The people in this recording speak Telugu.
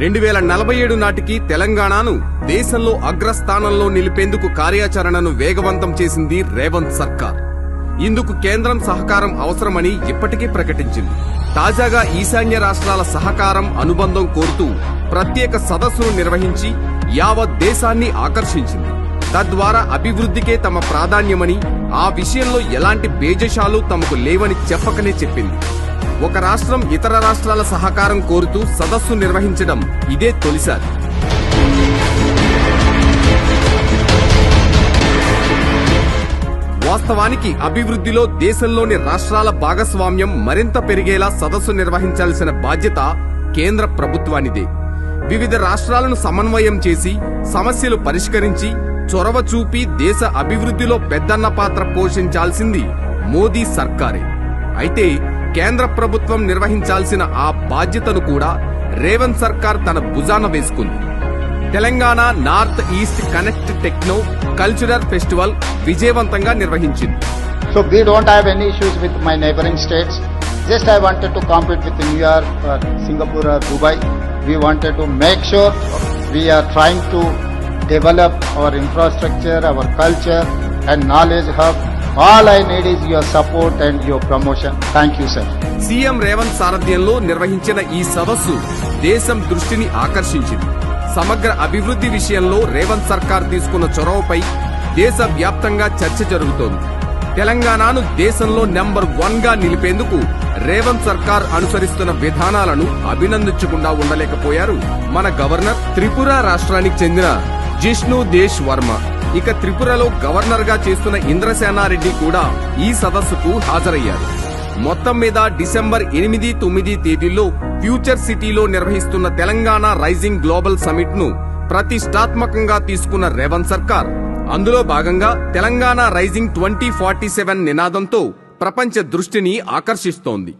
రెండు వేల నలభై ఏడు నాటికి తెలంగాణను దేశంలో అగ్రస్థానంలో నిలిపేందుకు కార్యాచరణను వేగవంతం చేసింది రేవంత్ సర్కార్. ఇందుకు కేంద్రం సహకారం అవసరమని ఇప్పటికే ప్రకటించింది. తాజాగా ఈశాన్య రాష్ట్రాల సహకారం అనుబంధం కోరుతూ ప్రత్యేక సదస్సును నిర్వహించి యావత్ దేశాన్ని ఆకర్షించింది. తద్వారా అభివృద్ధికే తమ ప్రాధాన్యమని ఆ విషయంలో ఎలాంటి బేజశాలు తమకు లేవని చెప్పకనే చెప్పింది. ఒక రాష్ట్రం ఇతర రాష్ట్రాల సహకారం కోరుతూ సదస్సు నిర్వహించడం ఇదే తొలిసారి. వాస్తవానికి అభివృద్ధిలో దేశంలోని రాష్ట్రాల భాగస్వామ్యం మరింత పెరిగేలా సదస్సు నిర్వహించాల్సిన బాధ్యత కేంద్ర ప్రభుత్వానిదే. వివిధ రాష్ట్రాలను సమన్వయం చేసి సమస్యలు పరిష్కరించి చొరవ చూపి దేశ అభివృద్ధిలో పెద్దన్న పాత్ర పోషించాల్సింది మోదీ సర్కారే. అయితే కేంద్ర ప్రభుత్వం నిర్వహించాల్సిన ఆ బాధ్యతను కూడా రేవంత్ సర్కార్ తన భుజాన వేసుకుంది. Telangana north east connect techno cultural festival విజయవంతంగా నిర్వహించింది. So don't don't have issues with with my neighboring states. Just I wanted to compete with Singapore Dubai we Singapore to make We we are trying to develop our infrastructure, our culture and knowledge hub. All I need is your support and your promotion. Thank you, sir. CM Revanth సారథ్యంలో నిర్వహించిన ఈ సదస్సు దేశం దృష్టిని ఆకర్షించింది సమగ్ర అభివృద్ధి విషయంలో రేవంత్ సర్కార్ తీసుకున్న చొరవపై దేశ వ్యాప్తంగా చర్చ జరుగుతోంది తెలంగాణను దేశంలో నెంబర్ వన్గా నిలిపేందుకు రేవంత్ సర్కార్ అనుసరిస్తున్న విధానాలను అభినందించకుండా ఉండలేకపోయారు మన గవర్నర్ త్రిపుర రాష్ట్రానికి చెందిన జిష్ణు దేశ్ వర్మ. ఇక త్రిపురలో గవర్నర్గా చేస్తున్న ఇంద్రసేనారెడ్డి కూడా ఈ సదస్సుకు హాజరయ్యారు. మొత్తం మీద డిసెంబర్ ఎనిమిది తొమ్మిది తేదీల్లో ఫ్యూచర్ సిటీలో నిర్వహిస్తున్న తెలంగాణ రైజింగ్ గ్లోబల్ సమిట్ను ప్రతిష్టాత్మకంగా తీసుకున్న రేవంత్ సర్కార్. అందులో భాగంగా Telangana rising twenty forty seven నినాదంతో ప్రపంచ దృష్టిని ఆకర్షిస్తోంది.